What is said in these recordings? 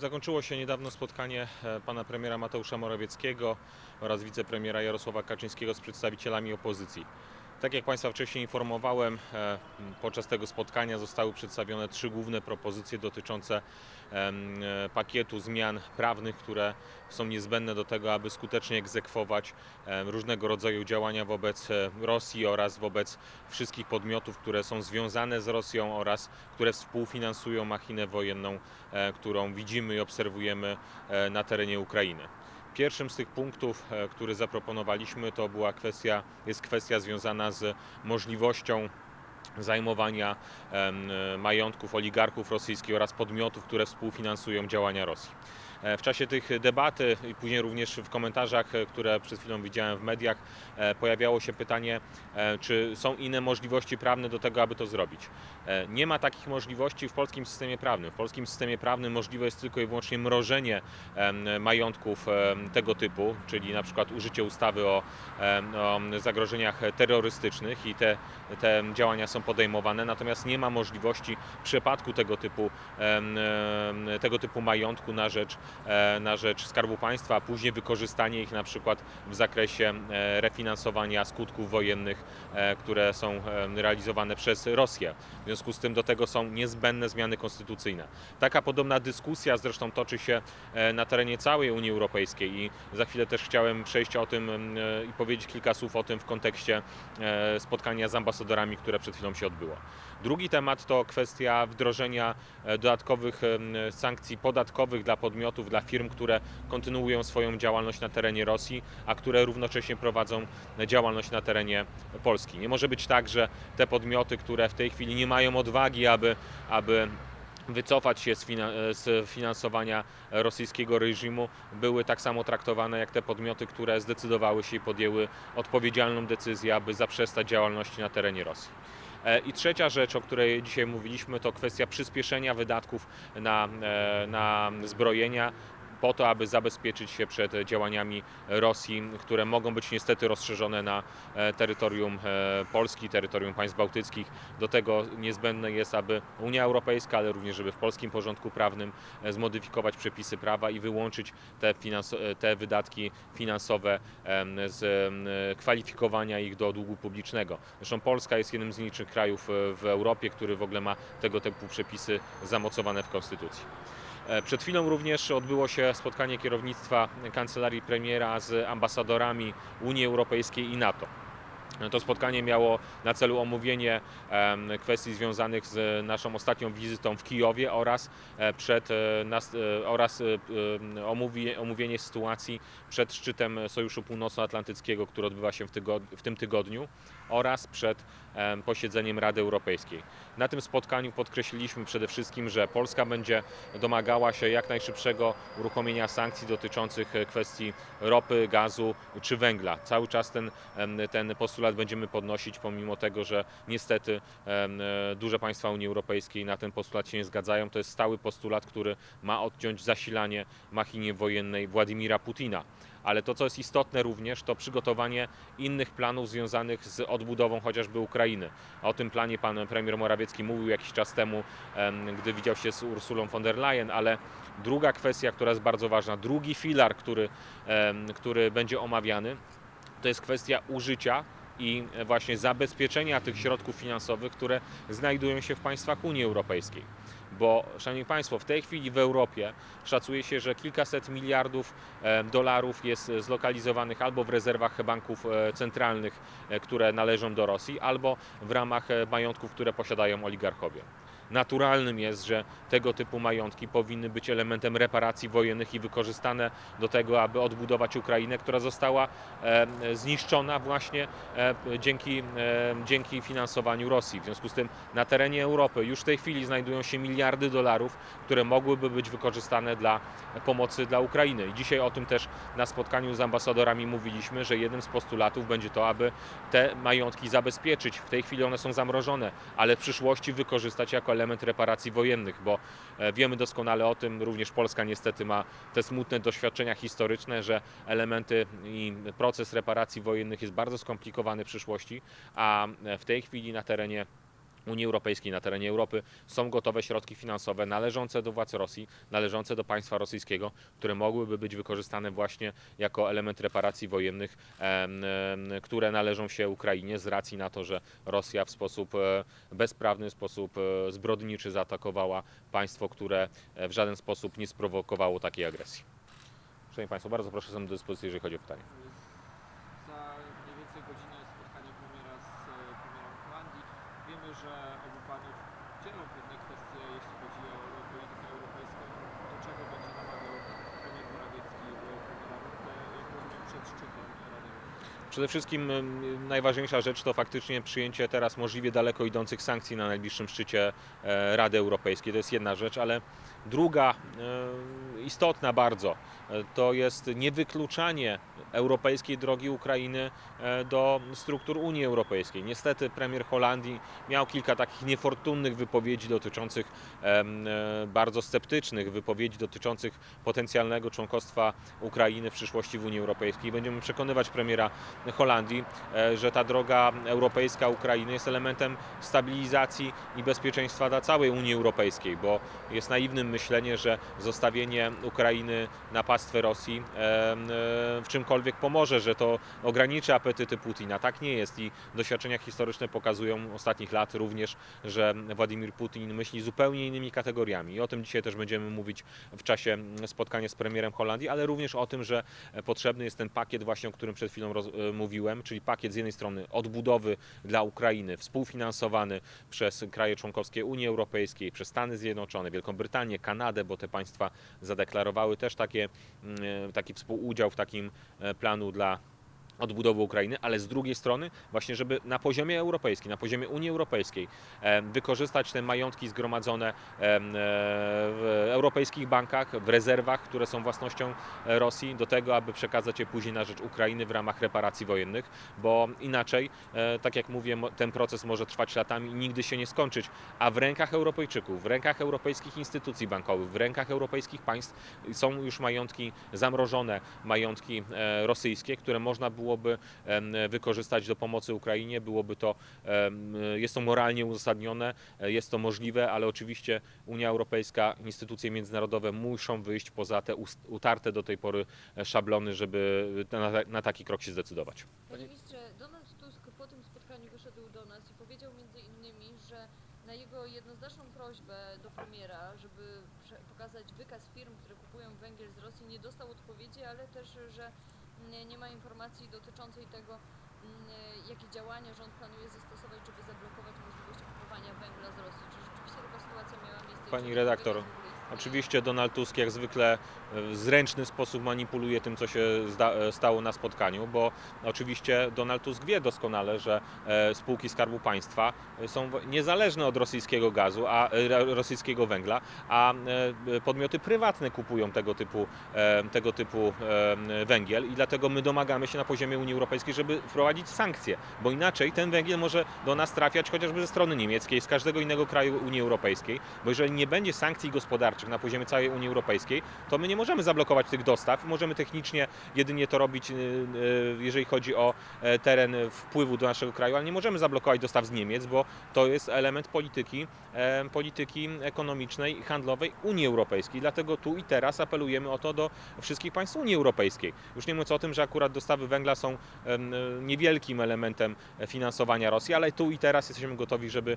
Zakończyło się niedawno spotkanie e, pana premiera Mateusza Morawieckiego oraz wicepremiera Jarosława Kaczyńskiego z przedstawicielami opozycji. Tak jak Państwa wcześniej informowałem, e, podczas tego spotkania zostały przedstawione trzy główne propozycje dotyczące e, pakietu zmian prawnych, które są niezbędne do tego, aby skutecznie egzekwować em, różnego rodzaju działania wobec e, Rosji oraz wobec wszystkich podmiotów, które są związane z Rosją oraz które współfinansują machinę wojenną, e, którą widzimy i obserwujemy e, na terenie Ukrainy. Pierwszym z tych punktów, e, który zaproponowaliśmy, to była kwestia, jest kwestia związana z możliwością zajmowania e, majątków oligarchów rosyjskich oraz podmiotów, które współfinansują działania Rosji. E, W czasie tych debaty i później również w komentarzach, e, które przed chwilą widziałem w mediach, e, pojawiało się pytanie, czy są inne możliwości prawne do tego, aby to zrobić. Nie ma takich możliwości w polskim systemie prawnym. W polskim systemie prawnym możliwe jest tylko i wyłącznie mrożenie majątków tego typu, czyli na przykład użycie ustawy o, o zagrożeniach terrorystycznych i te, te działania są podejmowane, natomiast nie ma możliwości przypadku tego typu, tego typu majątku na rzecz, na rzecz Skarbu Państwa, a później wykorzystanie ich na przykład w zakresie e, refinansowania skutków wojennych, e, które są realizowane przez Rosję. W związku z tym do tego są niezbędne zmiany konstytucyjne. Taka podobna dyskusja zresztą toczy się e, na terenie całej Unii Europejskiej i za chwilę też chciałem przejść o tym e, i powiedzieć kilka słów o tym w kontekście e, spotkania z ambasadorami, które przed chwilą się odbyło. Drugi temat to kwestia wdrożenia e, dodatkowych sankcji podatkowych dla podmiotów, dla firm, które kontynuują swoją działalność na terenie Rosji, a które równocześnie prowadzą działalność na terenie Polski. Nie może być tak, że te podmioty, które w tej chwili nie mają odwagi, aby, aby wycofać się fina- z finansowania rosyjskiego reżimu, były tak samo traktowane jak te podmioty, które zdecydowały się i podjęły odpowiedzialną decyzję, aby zaprzestać działalności na terenie Rosji. E, I trzecia rzecz, o której dzisiaj mówiliśmy, to kwestia przyspieszenia wydatków na, e, na zbrojenia po to, aby zabezpieczyć się przed działaniami Rosji, które mogą być niestety rozszerzone na e, terytorium e, Polski, terytorium państw bałtyckich. Do tego niezbędne jest, aby Unia Europejska, ale również żeby w polskim porządku prawnym e, zmodyfikować przepisy prawa i wyłączyć te, te wydatki finansowe z kwalifikowania ich do długu publicznego. Zresztą Polska jest jednym z nielicznych krajów w Europie, który w ogóle ma tego typu przepisy zamocowane w Konstytucji. E, Przed chwilą również odbyło się spotkanie kierownictwa kancelarii premiera z ambasadorami Unii Europejskiej i NATO. To spotkanie miało na celu omówienie kwestii związanych z naszą ostatnią wizytą w Kijowie oraz, e, przed, e, oraz omówienie sytuacji przed szczytem Sojuszu Północnoatlantyckiego, który odbywa się w, w tym tygodniu oraz przed posiedzeniem Rady Europejskiej. Na tym spotkaniu podkreśliliśmy przede wszystkim, że Polska będzie domagała się jak najszybszego uruchomienia sankcji dotyczących e, kwestii ropy, gazu czy węgla. Cały czas ten, ten postulat będziemy podnosić, pomimo tego, że niestety e, duże państwa Unii Europejskiej na ten postulat się nie zgadzają. To jest stały postulat, który ma odciąć zasilanie machinie wojennej Władimira Putina. Ale to, co jest istotne również, to przygotowanie innych planów związanych z odbudową chociażby Ukrainy. O tym planie pan premier Morawiecki mówił jakiś czas temu, em, gdy widział się z Ursulą von der Leyen, ale druga kwestia, która jest bardzo ważna, drugi filar, który, który będzie omawiany, to jest kwestia użycia i właśnie zabezpieczenia tych środków finansowych, które znajdują się w państwach Unii Europejskiej. Bo, Szanowni Państwo, w tej chwili w Europie szacuje się, że kilkaset miliardów dolarów jest zlokalizowanych albo w rezerwach banków e, centralnych, e, które należą do Rosji, albo w ramach e, majątków, które posiadają oligarchowie. Naturalnym jest, że tego typu majątki powinny być elementem reparacji wojennych i wykorzystane do tego, aby odbudować Ukrainę, która została e, zniszczona właśnie e, dzięki, e, dzięki finansowaniu Rosji. W związku z tym na terenie Europy już w tej chwili znajdują się miliardy dolarów, które mogłyby być wykorzystane dla pomocy dla Ukrainy. I dzisiaj o tym też na spotkaniu z ambasadorami mówiliśmy, że jednym z postulatów będzie to, aby te majątki zabezpieczyć. W tej chwili one są zamrożone, ale w przyszłości wykorzystać jako element reparacji wojennych, bo e, wiemy doskonale o tym, również Polska niestety ma te smutne doświadczenia historyczne, że elementy i proces reparacji wojennych jest bardzo skomplikowany w przyszłości, a w tej chwili na terenie Unii Europejskiej, na terenie Europy są gotowe środki finansowe należące do władz Rosji, należące do państwa rosyjskiego, które mogłyby być wykorzystane właśnie jako element reparacji wojennych, które należą się Ukrainie z racji na to, że Rosja w sposób e, bezprawny, w sposób e, zbrodniczy zaatakowała państwo, które e, w żaden sposób nie sprowokowało takiej agresji. Szanowni Państwo, bardzo proszę, jestem do dyspozycji, jeżeli chodzi o pytanie. Za mniej więcej godzinę spotkanie premiera z e, premierem Holandii. Wiemy, że obu panów dzielą pewne kwestie, jeśli chodzi o politykę europejską. Do czego będzie namawiał premier Morawiecki e, premiera Rutte, jak Przede wszystkim najważniejsza rzecz to faktycznie przyjęcie teraz możliwie daleko idących sankcji na najbliższym szczycie e, Rady Europejskiej. To jest jedna rzecz, ale druga istotna bardzo to jest niewykluczanie europejskiej drogi Ukrainy e, do struktur Unii Europejskiej. Niestety premier Holandii miał kilka takich niefortunnych wypowiedzi dotyczących e, bardzo sceptycznych wypowiedzi dotyczących potencjalnego członkostwa Ukrainy w przyszłości w Unii Europejskiej. Będziemy przekonywać premiera Holandii, e, że ta droga europejska Ukrainy jest elementem stabilizacji i bezpieczeństwa dla całej Unii Europejskiej, bo jest naiwnym myślenie, że zostawienie Ukrainy na pastwę Rosji w czymkolwiek pomoże, że to ograniczy apetyty Putina. Tak nie jest i doświadczenia historyczne pokazują ostatnich lat również, że Władimir Putin myśli zupełnie innymi kategoriami. I o tym dzisiaj też będziemy mówić w czasie spotkania z premierem Holandii, ale również o tym, że potrzebny jest ten pakiet właśnie, o którym przed chwilą e, mówiłem, czyli pakiet z jednej strony odbudowy dla Ukrainy, współfinansowany przez kraje członkowskie Unii Europejskiej, przez Stany Zjednoczone, Wielką Brytanię, Kanadę, bo te państwa zadeklarowały też takie, taki współudział w takim e, planu dla odbudowy Ukrainy, ale z drugiej strony właśnie, żeby na poziomie europejskim, na poziomie Unii Europejskiej wykorzystać te majątki zgromadzone e, w europejskich bankach, w rezerwach, które są własnością e, Rosji, do tego, aby przekazać je później na rzecz Ukrainy w ramach reparacji wojennych, bo inaczej, e, tak jak mówię, ten proces może trwać latami i nigdy się nie skończyć, a w rękach Europejczyków, w rękach europejskich instytucji bankowych, w rękach europejskich państw są już majątki zamrożone, majątki rosyjskie, które można byłoby wykorzystać do pomocy Ukrainie. Byłoby to, jest to moralnie uzasadnione, e, jest to możliwe, ale oczywiście Unia Europejska, instytucje międzynarodowe muszą wyjść poza te utarte do tej pory e, szablony, żeby na, na taki krok się zdecydować. Panie ministrze, Donald Tusk po tym spotkaniu wyszedł do nas i powiedział między innymi, że na jego jednoznaczną prośbę do premiera, żeby pokazać wykaz firm, które kupują węgiel z Rosji, nie dostał odpowiedzi, ale też, że nie, ma informacji dotyczącej tego, mm, jakie działania rząd planuje zastosować, żeby zablokować możliwość kupowania węgla z Rosji. Czy rzeczywiście taka sytuacja miała miejsce? Pani redaktor, Oczywiście Donald Tusk jak zwykle w zręczny sposób manipuluje tym, co się zda, stało na spotkaniu, bo oczywiście Donald Tusk wie doskonale, że e, spółki Skarbu Państwa są niezależne od rosyjskiego gazu, a e, ro- rosyjskiego węgla, a e, podmioty prywatne kupują tego typu, e, tego typu e, węgiel i dlatego my domagamy się na poziomie Unii Europejskiej, żeby wprowadzić sankcje, bo inaczej ten węgiel może do nas trafiać chociażby ze strony niemieckiej, z każdego innego kraju Unii Europejskiej, bo jeżeli nie będzie sankcji gospodarczych na poziomie całej Unii Europejskiej, to my nie możemy zablokować tych dostaw. Możemy technicznie jedynie to robić, y, y, jeżeli chodzi o e, teren wpływu do naszego kraju, ale nie możemy zablokować dostaw z Niemiec, bo to jest element polityki, e, polityki ekonomicznej i handlowej Unii Europejskiej. Dlatego tu i teraz apelujemy o to do wszystkich państw Unii Europejskiej. Już nie mówiąc o tym, że akurat dostawy węgla są niewielkim elementem finansowania Rosji, ale tu i teraz jesteśmy gotowi, żeby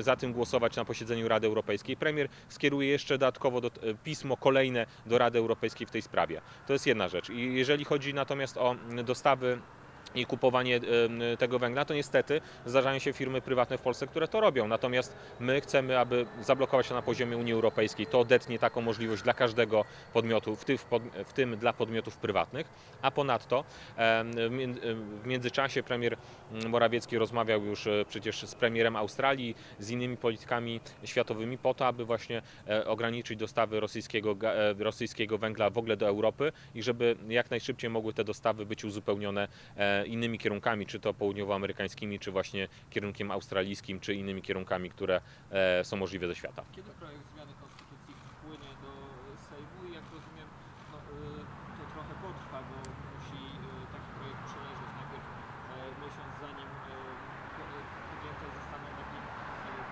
za tym głosować na posiedzeniu Rady Europejskiej. Premier skieruje jeszcze dodatkowo do, e, pismo kolejne do Rady Europejskiej w tej sprawie. To jest jedna rzecz. I jeżeli chodzi natomiast o dostawy i kupowanie tego węgla, to niestety zdarzają się firmy prywatne w Polsce, które to robią. Natomiast my chcemy, aby zablokować to na poziomie Unii Europejskiej. To odetnie taką możliwość dla każdego podmiotu, w tym, dla podmiotów prywatnych. A ponadto w między- w międzyczasie premier Morawiecki rozmawiał już e, przecież z premierem Australii, z innymi politykami światowymi po to, aby właśnie e, ograniczyć dostawy rosyjskiego, e, rosyjskiego węgla w ogóle do Europy i żeby jak najszybciej mogły te dostawy być uzupełnione innymi kierunkami, czy to południowoamerykańskimi, czy właśnie kierunkiem australijskim, czy innymi kierunkami, które e, są możliwe ze świata. Kiedy projekt zmiany konstytucji wpłynie do Sejmu i jak rozumiem, no, y, to trochę potrwa, bo musi y, taki projekt przeleżeć najpierw e, miesiąc, zanim e, po- podjęte zostaną nad nim e,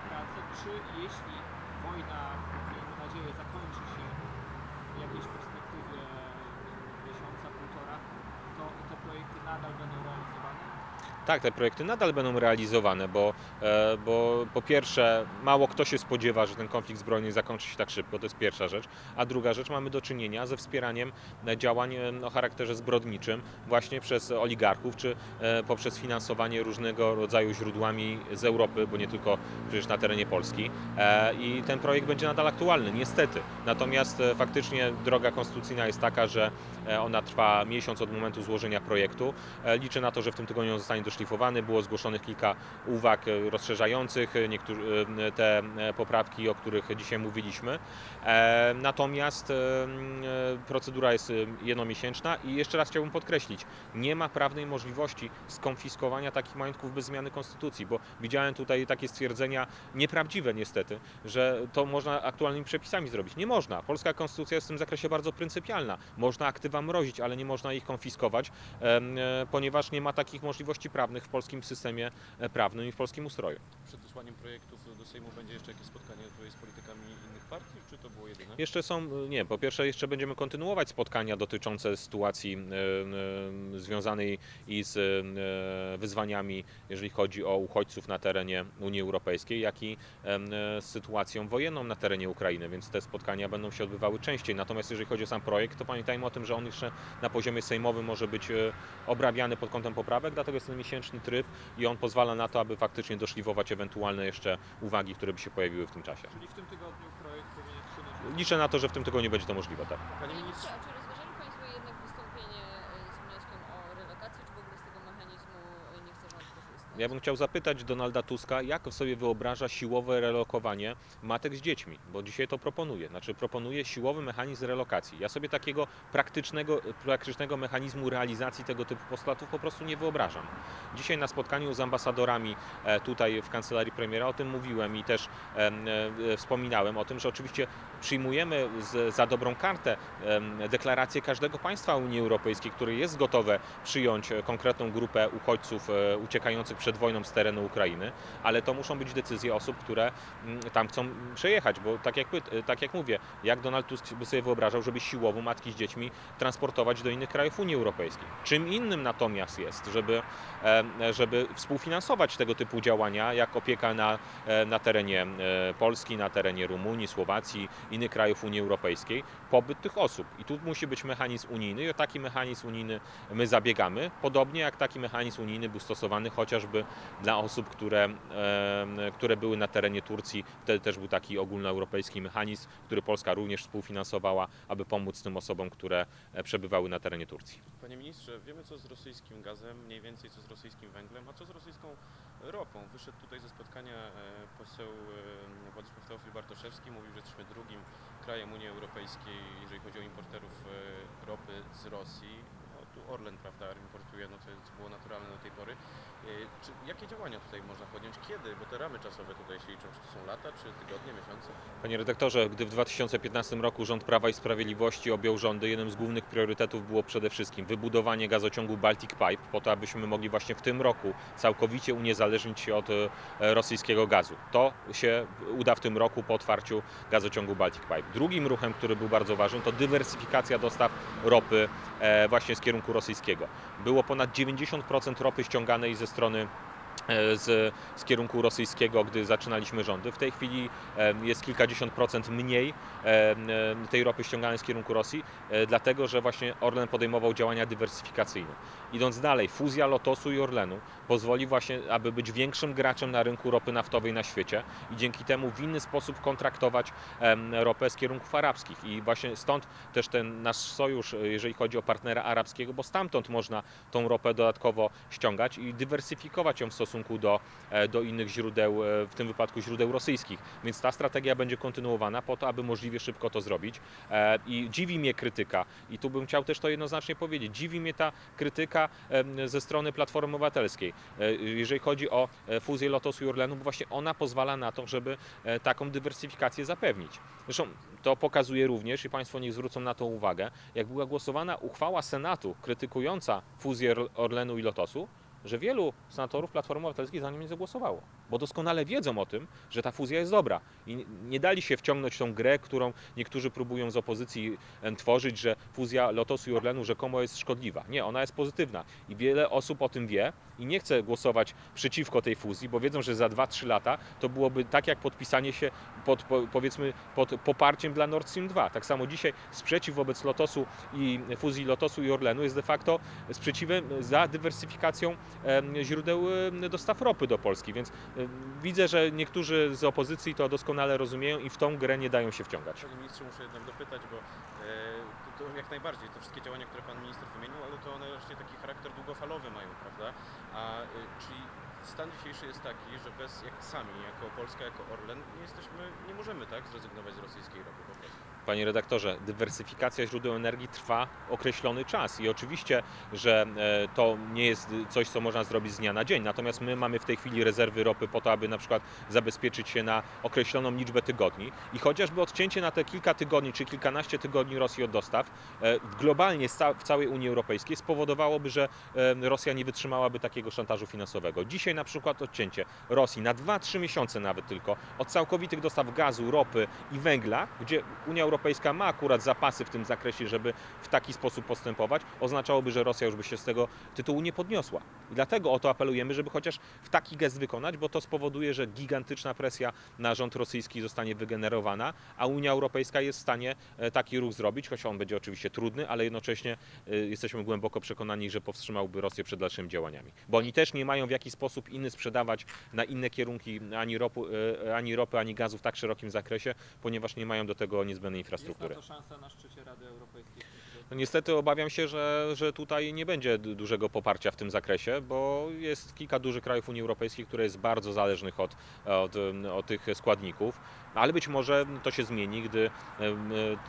czy jeśli wojna, miejmy nadzieję, zakończy się w jakiejś perspektywie te projekty nadal będą realizowane? Tak, te projekty nadal będą realizowane, bo, e, bo po pierwsze mało kto się spodziewa, że ten konflikt zbrojny zakończy się tak szybko, to jest pierwsza rzecz, a druga rzecz mamy do czynienia ze wspieraniem e, działań e, o charakterze zbrodniczym właśnie przez oligarchów, czy poprzez finansowanie różnego rodzaju źródłami z Europy, bo nie tylko przecież na terenie Polski i ten projekt będzie nadal aktualny, niestety. Natomiast faktycznie droga konstytucyjna jest taka, że ona trwa miesiąc od momentu złożenia projektu. Liczę na to, że w tym tygodniu zostanie doszlifowany. Było zgłoszonych kilka uwag e, rozszerzających e, e, te poprawki, o których dzisiaj mówiliśmy. Natomiast procedura jest jednomiesięczna i jeszcze raz chciałbym podkreślić, nie ma prawnej możliwości skonfiskowania takich majątków bez zmiany konstytucji, bo widziałem tutaj takie stwierdzenia nieprawdziwe niestety, że to można aktualnymi przepisami zrobić. Nie można. Polska konstytucja jest w tym zakresie bardzo pryncypialna. Można aktywa mrozić, ale nie można ich konfiskować, ponieważ nie ma takich możliwości prawnych w polskim systemie e, prawnym i w polskim ustroju. Przed wysłaniem projektów do Sejmu będzie jeszcze jakieś spotkanie tutaj z politykami innych partii, czy to było jedyne? Jeszcze są, nie, po pierwsze jeszcze będziemy kontynuować spotkania dotyczące sytuacji e, e, związanej i z e, wyzwaniami, jeżeli chodzi o uchodźców na terenie Unii Europejskiej, jak i e, z sytuacją wojenną na terenie Ukrainy, więc te spotkania będą się odbywały częściej. Natomiast jeżeli chodzi o sam projekt, to pamiętajmy o tym, że on jeszcze na poziomie sejmowym może być e, obrabiany pod kątem poprawek, dlatego jest ten miesięczny tryb i on pozwala na to, aby faktycznie doszlifować ewentualne jeszcze uwagi, które by się pojawiły w tym czasie. Czyli w tym tygodniu projekt powinien wpłynąć Liczę na to, że w tym tygodniu będzie to możliwe, tak. Panie Panie ministrze, ministrze, a czy rozważali Państwo jednak wystąpienie e, z wnioskiem o relokację, czy w ogóle z tego mechanizmu e, nie chce rząd korzystać? Ja bym chciał zapytać Donalda Tuska, jak sobie wyobraża siłowe relokowanie matek z dziećmi, bo dzisiaj to proponuje. Znaczy proponuje siłowy mechanizm relokacji. Ja sobie takiego praktycznego, praktycznego mechanizmu realizacji tego typu postulatów po prostu nie wyobrażam. Dzisiaj na spotkaniu z ambasadorami e, tutaj w kancelarii premiera o tym mówiłem i też em, e, wspominałem o tym, że oczywiście przyjmujemy za dobrą kartę deklarację każdego państwa Unii Europejskiej, które jest gotowe przyjąć e, konkretną grupę uchodźców e, uciekających przed wojną z terenu Ukrainy, ale to muszą być decyzje osób, które mm, tam chcą przejechać, bo tak jak, e, tak jak mówię, jak Donald Tusk by sobie wyobrażał, żeby siłowo matki z dziećmi transportować do innych krajów Unii Europejskiej. Czym innym natomiast jest, żeby, e, żeby współfinansować tego typu działania, jak opieka na, e, na terenie Polski, na terenie Rumunii, Słowacji, innych krajów Unii Europejskiej, pobyt tych osób. I tu musi być mechanizm unijny i o taki mechanizm unijny my zabiegamy, podobnie jak taki mechanizm unijny był stosowany chociażby dla osób, które, które były na terenie Turcji. Wtedy też był taki ogólnoeuropejski mechanizm, który Polska również współfinansowała, aby pomóc tym osobom, które e, przebywały na terenie Turcji. panie ministrze, wiemy co z rosyjskim gazem, mniej więcej co z rosyjskim węglem, a co z rosyjską ropą? Wyszedł tutaj ze spotkania e, poseł Władysław Teofil Bartoszewski, mówił, że jesteśmy drugim krajem Unii Europejskiej, jeżeli chodzi o importerów e, ropy z Rosji. No, tu Orlen, prawda, importuje, no to było naturalne do tej pory. E, Czy, jakie działania tutaj można podjąć? Kiedy? Bo te ramy czasowe tutaj się liczą. Czy to są lata, czy tygodnie, miesiące? Panie redaktorze, gdy w 2015 roku rząd Prawa i Sprawiedliwości objął rządy, jednym z głównych priorytetów było przede wszystkim wybudowanie gazociągu Baltic Pipe, po to, abyśmy mogli właśnie w tym roku całkowicie uniezależnić się od e, rosyjskiego gazu. To się uda w tym roku po otwarciu gazociągu Baltic Pipe. Drugim ruchem, który był bardzo ważny, to dywersyfikacja dostaw ropy e, właśnie z kierunku rosyjskiego. Było ponad 90% ropy ściąganej ze strony e, z, z kierunku rosyjskiego, gdy zaczynaliśmy rządy. W tej chwili e, jest kilkadziesiąt procent mniej e, tej ropy ściąganej z kierunku Rosji, dlatego że właśnie Orlen podejmował działania dywersyfikacyjne. Idąc dalej, fuzja Lotosu i Orlenu pozwoli właśnie, aby być większym graczem na rynku ropy naftowej na świecie i dzięki temu w inny sposób kontraktować ropę z kierunków arabskich. I właśnie stąd też ten nasz sojusz, e, jeżeli chodzi o partnera arabskiego, bo stamtąd można tą ropę dodatkowo ściągać i dywersyfikować ją w stosunku do, e, do innych źródeł, e, w tym wypadku źródeł rosyjskich. Więc ta strategia będzie kontynuowana po to, aby możliwie szybko to zrobić. I dziwi mnie krytyka, i tu bym chciał też to jednoznacznie powiedzieć, dziwi mnie ta krytyka em, ze strony Platformy Obywatelskiej, e, jeżeli chodzi o e, fuzję Lotosu i Orlenu, bo właśnie ona pozwala na to, żeby e, taką dywersyfikację zapewnić. Zresztą to pokazuje również, i Państwo niech zwrócą na to uwagę, jak była głosowana uchwała Senatu krytykująca fuzję Or- Orlenu i Lotosu, że wielu senatorów Platformy Obywatelskiej za nim nie zagłosowało, bo doskonale wiedzą o tym, że ta fuzja jest dobra i nie- dali się wciągnąć w tą grę, którą niektórzy próbują z opozycji tworzyć, że fuzja Lotosu i Orlenu rzekomo jest szkodliwa. Nie, ona jest pozytywna i wiele osób o tym wie i nie chce głosować przeciwko tej fuzji, bo wiedzą, że za 2-3 lata to byłoby tak jak podpisanie się pod, po, powiedzmy, pod poparciem dla Nord Stream 2. Tak samo dzisiaj sprzeciw wobec Lotosu i fuzji Lotosu i Orlenu jest de facto sprzeciwem za dywersyfikacją źródeł dostaw ropy do Polski, więc widzę, że niektórzy z opozycji to doskonale rozumieją i w tą grę nie dają się wciągać. Panie ministrze, muszę jednak dopytać, bo e, to, jak najbardziej, te wszystkie działania, które pan minister wymienił, ale to one właśnie taki charakter długofalowy mają, prawda? A e, czyli stan dzisiejszy jest taki, że bez, jak sami, jako Polska, jako Orlen, nie jesteśmy, nie możemy tak zrezygnować z rosyjskiej ropy po prostu. Panie redaktorze, dywersyfikacja źródeł energii trwa określony czas i oczywiście, że e, to nie jest coś, co można zrobić z dnia na dzień. Natomiast my mamy w tej chwili rezerwy ropy po to, aby na przykład zabezpieczyć się na określoną liczbę tygodni i chociażby odcięcie na te kilka tygodni czy kilkanaście tygodni Rosji od dostaw e, globalnie w całej Unii Europejskiej spowodowałoby, że Rosja nie wytrzymałaby takiego szantażu finansowego. Dzisiaj na przykład odcięcie Rosji na 2-3 miesiące nawet tylko od całkowitych dostaw gazu, ropy i węgla, gdzie Unia Europejska ma akurat zapasy w tym zakresie, żeby w taki sposób postępować, oznaczałoby, że Rosja już by się z tego tytułu nie podniosła. I dlatego o to apelujemy, żeby chociaż w taki gest wykonać, bo to spowoduje, że gigantyczna presja na rząd rosyjski zostanie wygenerowana, a Unia Europejska jest w stanie e, taki ruch zrobić, choć on będzie oczywiście trudny, ale jednocześnie e, jesteśmy głęboko przekonani, że powstrzymałby Rosję przed dalszymi działaniami. Bo oni też nie mają w jakiś sposób inny sprzedawać na inne kierunki ani, ropu, e, ani ropy, ani gazu w tak szerokim zakresie, ponieważ nie mają do tego niezbędnej Jest infrastruktury. na to szansa na szczycie Rady Europejskiej. No niestety obawiam się, że, że tutaj nie będzie du- dużego poparcia w tym zakresie, bo jest kilka dużych krajów Unii Europejskiej, które jest bardzo zależnych od, od, od tych składników. Ale być może to się zmieni, gdy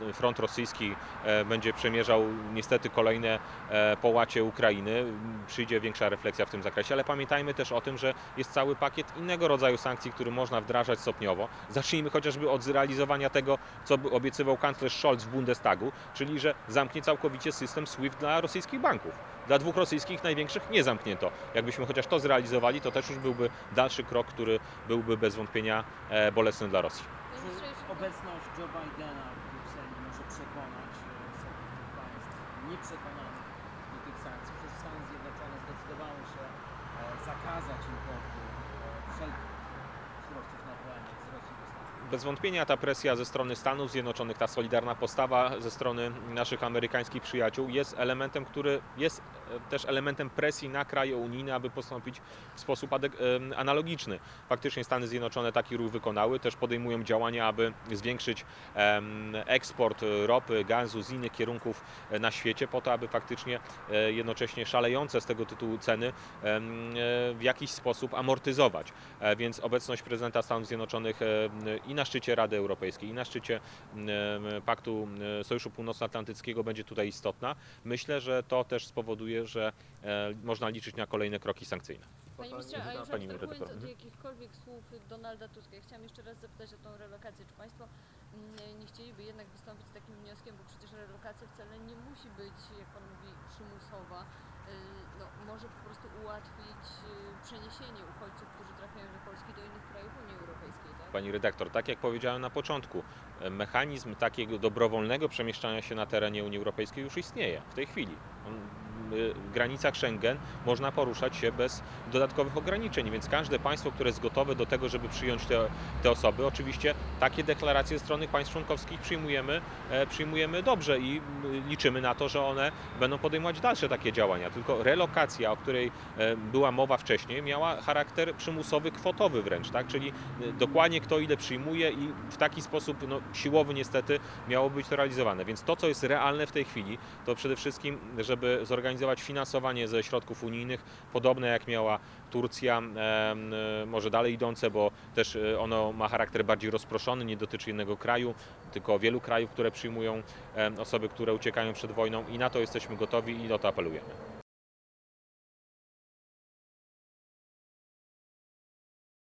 e, front rosyjski e, będzie przemierzał niestety kolejne e, połacie Ukrainy. Przyjdzie większa refleksja w tym zakresie, ale pamiętajmy też o tym, że jest cały pakiet innego rodzaju sankcji, który można wdrażać stopniowo. Zacznijmy chociażby od zrealizowania tego, co obiecywał kanclerz Scholz w Bundestagu, czyli że zamknie całkowicie system SWIFT dla rosyjskich banków. Dla dwóch rosyjskich największych nie zamknięto. Jakbyśmy chociaż to zrealizowali, to też już byłby dalszy krok, który byłby bez wątpienia e, bolesny dla Rosji. Czy obecność Joe Bidena w Brukseli może przekonać e, szefów tych państw nieprzekonanych do tych sankcji? Przecież Stany Zjednoczone zdecydowały się e, zakazać importu wszelkich surowców naturalnych z Rosji do Stanów. Bez wątpienia ta presja ze strony Stanów Zjednoczonych, ta solidarna postawa ze strony naszych amerykańskich przyjaciół jest elementem, który jest też elementem presji na kraje unijne, aby postąpić w sposób analogiczny. Faktycznie Stany Zjednoczone taki ruch wykonały, też podejmują działania, aby zwiększyć eksport ropy, gazu z innych kierunków e, na świecie, po to, aby faktycznie e, jednocześnie szalejące z tego tytułu ceny e, w jakiś sposób amortyzować. Więc obecność prezydenta Stanów Zjednoczonych i na szczycie Rady Europejskiej, i na szczycie Paktu Sojuszu Północnoatlantyckiego będzie tutaj istotna. Myślę, że to też spowoduje, że e, można liczyć na kolejne kroki sankcyjne. Panie ministrze, a już Pani abstrahując redaktor. od jakichkolwiek słów Donalda Tuska, ja chciałam jeszcze raz zapytać o tą relokację. Czy Państwo mm, nie chcieliby jednak wystąpić z takim wnioskiem, bo przecież relokacja wcale nie musi być, jak Pan mówi, przymusowa. Y, No, może po prostu ułatwić y, przeniesienie uchodźców, którzy trafiają do Polski, do innych krajów Unii Europejskiej, tak? Pani redaktor, tak jak powiedziałem na początku, e, mechanizm takiego dobrowolnego przemieszczania się na terenie Unii Europejskiej już istnieje w tej chwili. On, W granicach Schengen można poruszać się bez dodatkowych ograniczeń, więc każde państwo, które jest gotowe do tego, żeby przyjąć te, te osoby, oczywiście takie deklaracje strony państw członkowskich przyjmujemy, e, przyjmujemy dobrze i mm, liczymy na to, że one będą podejmować dalsze takie działania. Tylko relokacja, o której e, była mowa wcześniej, miała charakter przymusowy, kwotowy wręcz, tak? czyli e, dokładnie kto ile przyjmuje i w taki sposób no, siłowy niestety miało być to realizowane. Więc to, co jest realne w tej chwili, to przede wszystkim, żeby zorganizować finansowanie ze środków unijnych, podobne jak miała Turcja, może dalej idące, bo też e, ono ma charakter bardziej rozproszony, nie dotyczy jednego kraju, tylko wielu krajów, które przyjmują osoby, które uciekają przed wojną i na to jesteśmy gotowi i o to apelujemy.